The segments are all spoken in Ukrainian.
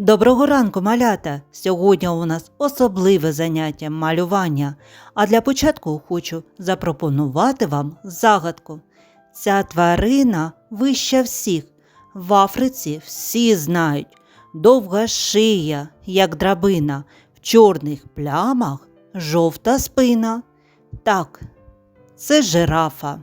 Доброго ранку, малята! Сьогодні у нас особливе заняття малювання. А для початку хочу запропонувати вам загадку. Ця тварина вища всіх. В Африці всі знають. Довга шия, як драбина, в чорних плямах жовта спина. Так, це жирафа.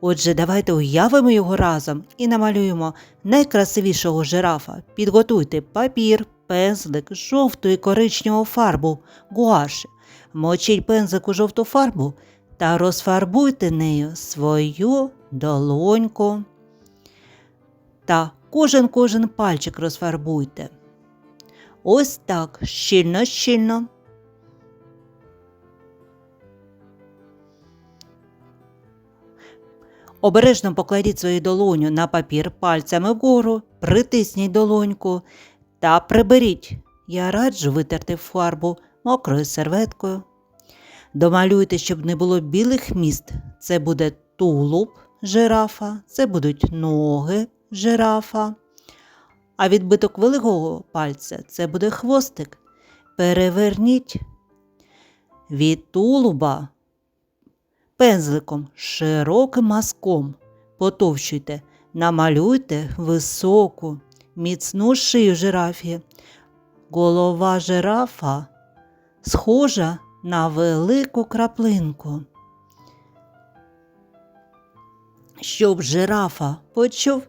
Отже, давайте уявимо його разом і намалюємо найкрасивішого жирафа. Підготуйте папір, пензлик, жовту і коричневу фарбу, гуаші. Мочіть пензлик у жовту фарбу та розфарбуйте нею свою долоньку. Та кожен кожен пальчик розфарбуйте. Ось так, щільно-щільно. Обережно покладіть свою долоню на папір пальцями вгору, притисніть долоньку та приберіть. Я раджу витерти фарбу мокрою серветкою. Домалюйте, щоб не було білих міст. Це буде тулуб жирафа, це будуть ноги жирафа. А відбиток великого пальця це буде хвостик. Переверніть від тулуба пензликом широким мазком потовщуйте, намалюйте високу, міцну шию жирафі. Голова жирафа схожа на велику краплинку. Щоб жирафа почув,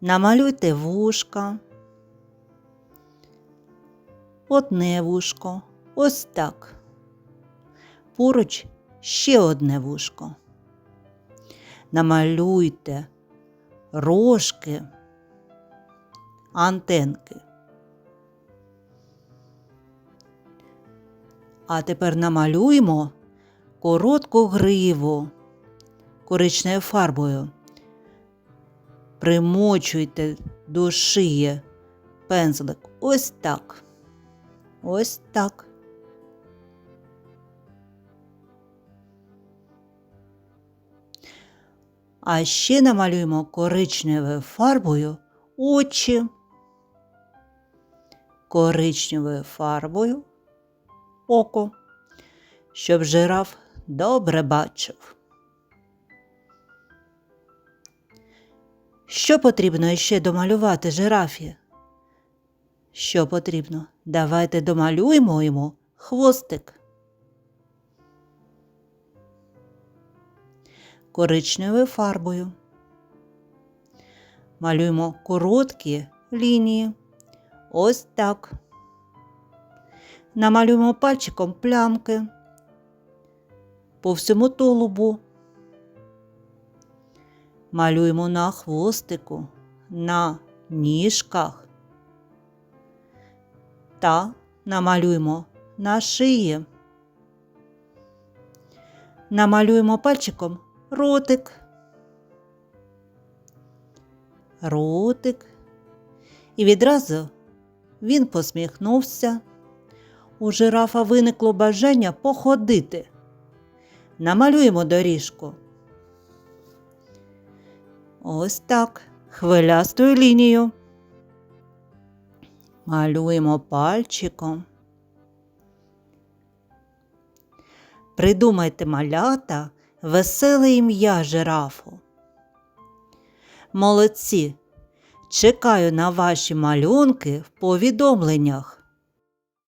намалюйте вушка. Одне вушко, ось так. Поруч ще одне вушко. Намалюйте рожки, антенки. А тепер намалюємо коротку гриву коричневою фарбою. Примочуйте до шиї пензлик ось так. Ось так. А ще намалюємо коричневою фарбою очі. Коричневою фарбою око, щоб жираф добре бачив. Що потрібно ще домалювати жирафі? Що потрібно? Давайте домалюємо йому хвостик. Коричневою фарбою. Малюємо короткі лінії. Ось так. Намалюємо пальчиком плямки по всьому тулубу. Малюємо на хвостику, на ніжках та намалюємо на шиї. Намалюємо пальчиком ротик, ротик. І відразу він посміхнувся. У жирафа виникло бажання походити. Намалюємо доріжку. Ось так, хвилястою лінією. Малюємо пальчиком. Придумайте малята веселе ім'я жирафу. Молодці! Чекаю на ваші малюнки в повідомленнях.